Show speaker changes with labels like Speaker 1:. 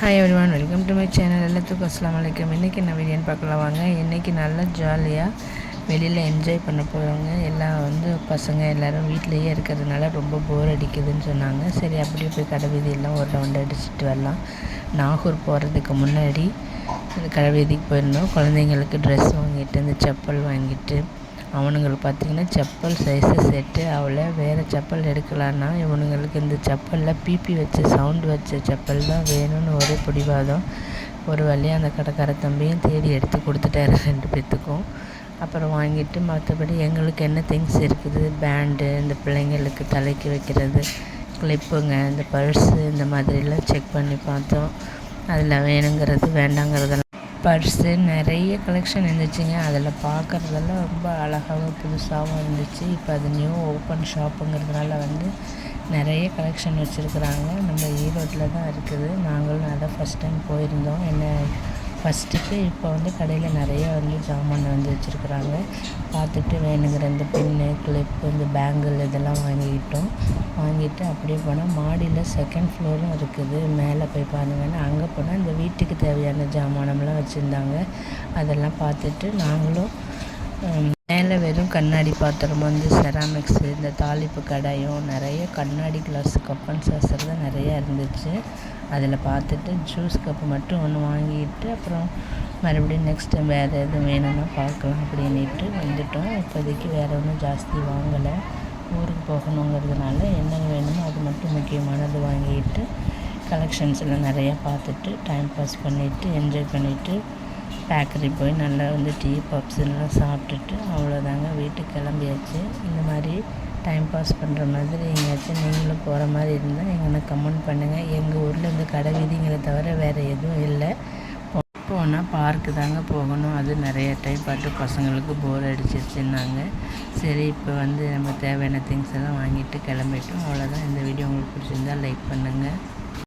Speaker 1: Hi everyone welcome to my channel எல்லாத்துக்கும் அஸ்லாம் வலைக்கம் இன்றைக்கி நான் வீடியோன்னு பார்க்கலாம் வாங்க. இன்றைக்கி நல்லா ஜாலியாக வெளியில் என்ஜாய் பண்ண போகிறவங்க எல்லாம் வந்து பசங்க எல்லோரும் வீட்லேயே இருக்கிறதுனால ரொம்ப போர் அடிக்குதுன்னு சொன்னாங்க. சரி அப்படியே போய் கடை வீதியெல்லாம் ஒரு ரவுண்ட் அடிச்சுட்டு வரலாம். நாகூர் போகிறதுக்கு முன்னாடி கடை வீதிக்கு போயிருந்தோம். குழந்தைங்களுக்கு ட்ரெஸ் வாங்கிட்டு இந்த செப்பல் வாங்கிட்டு. அவனுங்களுக்கு பார்த்திங்கன்னா செப்பல் சைஸு செட்டு அவளை வேறு செப்பல் எடுக்கலான்னா இவனுங்களுக்கு இந்த செப்பலில் பிபி வச்ச சவுண்டு வச்ச செப்பல் தான் வேணும்னு ஒரே பிடிவாதம். ஒரு வழியாக அந்த கடைக்கார தம்பியும் தேடி எடுத்து கொடுத்துட்டாரு ரெண்டு பேர்த்துக்கும் அப்புறம் வாங்கிட்டு மற்றபடி எங்களுக்கு என்ன திங்ஸ் இருக்குது? பேண்டு இந்த பிள்ளைங்களுக்கு தலைக்கு வைக்கிறது கிளிப்புங்க இந்த பர்ஸு இந்த மாதிரிலாம் செக் பண்ணி பார்த்தோம். அதில் வேணுங்கிறது வேண்டாங்கிறதெல்லாம் பர்ஸு நிறைய கலெக்ஷன் இருந்துச்சுங்க. அதில் பார்க்குறதெல்லாம் ரொம்ப அழகாகவும் புதுசாகவும் இருந்துச்சு. இப்போ அது நியூ ஓப்பன் ஷாப்புங்கிறதுனால வந்து நிறைய கலெக்ஷன் வச்சுருக்குறாங்க. நம்ம ஈரோட்டில் தான் இருக்குது. நாங்களும் அதான் ஃபஸ்ட் டைம் போயிருந்தோம். என்ன ஃபஸ்ட்டுக்கு இப்போ வந்து கடையில் நிறைய வந்து ஜாமான் வந்து வச்சுருக்குறாங்க. பார்த்துட்டு வேணுங்கிற இந்த பின்னு கிளிப்பு இந்த பேங்கிள் இதெல்லாம் வாங்கிக்கிட்டோம் வாங்கிட்டு அப்படியே போனால் மாடியில் செகண்ட் ஃப்ளோரும் இருக்குது. மேலே போய் பாருங்கன்னா அங்கே போனால் இந்த வீட்டுக்கு தேவையான ஜாமானம்லாம் வச்சுருந்தாங்க. அதெல்லாம் பார்த்துட்டு நாங்களும் மேலே வெறும் கண்ணாடி பாத்திரம் வந்து செராமிக்ஸு இந்த தாளிப்பு கடாயம் நிறைய கண்ணாடி கிளாஸ் கப்பன் சாசர் தான் நிறையா இருந்துச்சு. அதில் பார்த்துட்டு ஜூஸ் கப்பு மட்டும் ஒன்று வாங்கிட்டு அப்புறம் மறுபடியும் நெக்ஸ்ட் டைம் வேறு எதுவும் வேணும்னா பார்க்கலாம் அப்படின்ட்டு வந்துட்டோம். இப்போதைக்கு வேறு ஒன்றும் ஜாஸ்தி வாங்கலை. ஊருக்கு போகணுங்கிறதுனால என்ன வேணுமோ அது மட்டும் முக்கியமானது வாங்கிட்டு கலெக்ஷன்ஸ் எல்லாம் நிறையா பார்த்துட்டு டைம் பாஸ் பண்ணிவிட்டு என்ஜாய் பண்ணிவிட்டு பேக்கரி போய் நல்லா வந்து டீ பப்ஸ்லாம் சாப்பிட்டுட்டு அவ்வளோதாங்க. வீட்டுக்கு கிளம்பியாச்சு. இந்த மாதிரி டைம் பாஸ் பண்ணுற மாதிரி எங்கேயாச்சும் நீங்களும் போகிற மாதிரி இருந்தால் எங்கன்னா கமெண்ட் பண்ணுங்கள் எங்கள் ஊரில் இந்த கடை வீதிங்கிறத தவிர வேறு எதுவும் இல்லை. போனால் பார்க்கு தாங்க போகணும். அது நிறைய டைம் பார்த்து பசங்களுக்கு போர் அடிச்சிருச்சுன்னாங்க. சரி இப்போ வந்து நம்ம தேவையான திங்ஸ் எல்லாம் வாங்கிட்டு கிளம்பிட்டோம். அவ்வளோதான் இந்த வீடியோ உங்களுக்கு பிடிச்சிருந்தால் லைக் பண்ணுங்கள்